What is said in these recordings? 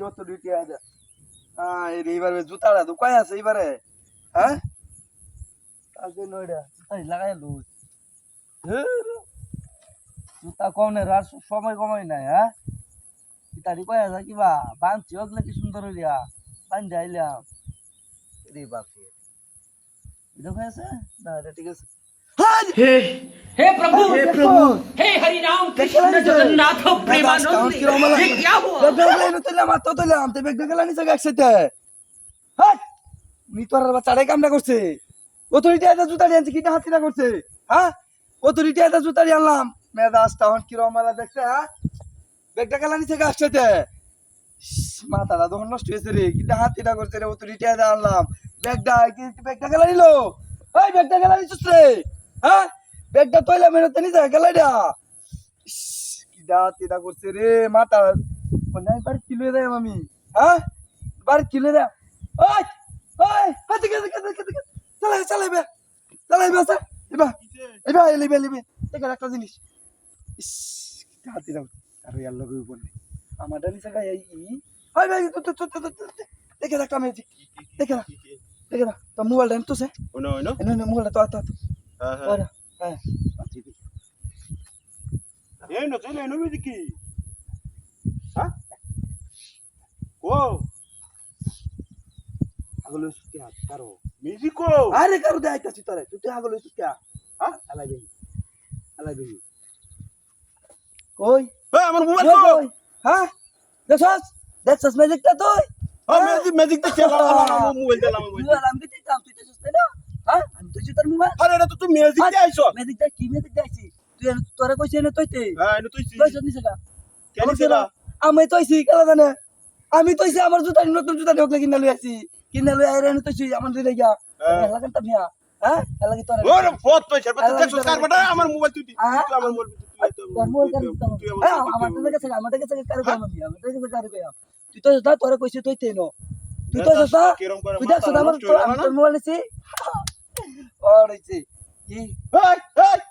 যত ডিউটি আছে। হ্যাঁ এইবারে জুতাটা তো কয় আছে এইবারে? হ্যাঁ? তার জন্য ওইটা জুতাই লাগাই লুজ জুতা কম নেই আর সময় কমাই নাই হ্যাঁ? জুতাটি কয় আছে কিবা বাঁধছি ওগুলো কি সুন্দর হইলিয়া? বাঁধ যাইলাম রে বাপরে। এটা আছে? না এটা ঠিক আছে। হে হে প্রভু হে প্রভু! जगन्नाथ दादा, प्रेमानंद count किया मला. ये क्या हुआ বেগডাগলা এনে তুললাম আর তো তুললাম তো বেগডাগলা নিছে একসাথে হাট মিতরার বাচ্চাটাই কামটা করছে অথরিটি এটা জুতাড়ি আনছে কিটা হাতিটা করছে হ্যাঁ অথরিটি এটা জুতাড়ি আনলাম মেজাজ টাউন কিরম মেলা দেখছে হ্যাঁ বেগডাগলা নিছে একসাথে মাথাটা তখন নষ্ট হয়েছে রে কিটা হাতিটা করছে রে অথরিটি এটা আনলাম বেগডা কি বেগডা গেলা নিল ওই বেগডা গেলা নিছিস রে হ্যাঁ বেগটা তৈলা মেরতে নিছে গেলাইডা কিটা হাতিটা করছে রে মাথা কোনায় বার কিলো দেয় আমি হ্যাঁ? বার কিলো দেয় ওই ওই হাতে গেছে গেছে গেছে চালাই চালাই বে চালাই বে স্যার এবা এবা লিবে লিবে দেখে একটা জিনিস। ইস কিটা হাতিটা আর ইয়ার লগে উপর নেই। আমার ডানি সাকা এই ওই ভাই তো তো তো তো দেখে একটা ম্যাজিক দেখে না দেখে না তো মোবাইলটা তো সে Uno, uno. এনে এনে মোবাইলটা তো আতো আতো Ajá. ওরা হ্যাঁ। No sé, no me digas. ¿Ah? Wow, আগলে সুতি হাত কারও México. আরে কারও দেয় আইতাছি তোরে তুই তুই আগলে সুতি হ্যাঁ? আলাই বেহি আলাই বেহি কই? Eh, আমার মোবাইল কই, তো? হ্যাঁ? দেখছস? দেখছস ম্যাজিকটা তুই? হ্যাঁ? ম্যাজিক ম্যাজিক দেখে আমার মোবাইল দিলাম তুই আর আমি তো কাম তুই তো সুস্তে না? হ্যাঁ? আমি তো জুতার মোবাইল। আরে এটা তো তুমি ম্যাজিক দিয়ে আইছো ম্যাজিকটা কি ম্যাজিক দেখছি তুই তোরে কইছিস না তুইতে? হ্যাঁ তুই নিছে না কেন আমি তৈছি কেলা জানে আমি তৈছি আমার জুতা নতুন জুতা ঢোকলে কিনা লই আসি কিনা লই আইরে আমি তৈছি আমার দিলে হ্যাঁ। এলাকান তা মিয়া হ্যাঁ? এলাকি তোর ওরে বহুত পয়সা বেটা দেখছ কার বেটা? আমার মোবাইল তুই তুই হ্যাঁ? আমার মোবাইল তুই হ্যাঁ আমার কাছে আমার কাছে কার কই আমি আমার কাছে কার কই তুই তো যা তোরে কইছিস তুই তেন তুই তো যা কিরম তুই দেখছ আমার তোর মোবাইল আছে ওর আছে কি এই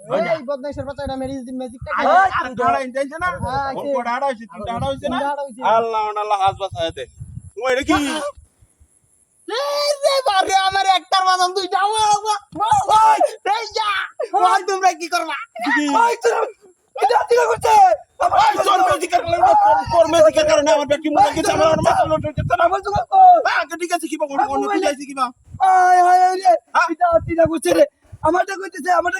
এই আমার আমার আমার হইছে না আমার কো হ্যাঁ কি হায়। রে এটা দিলা করতে আমারটা কইতেছে আমারটা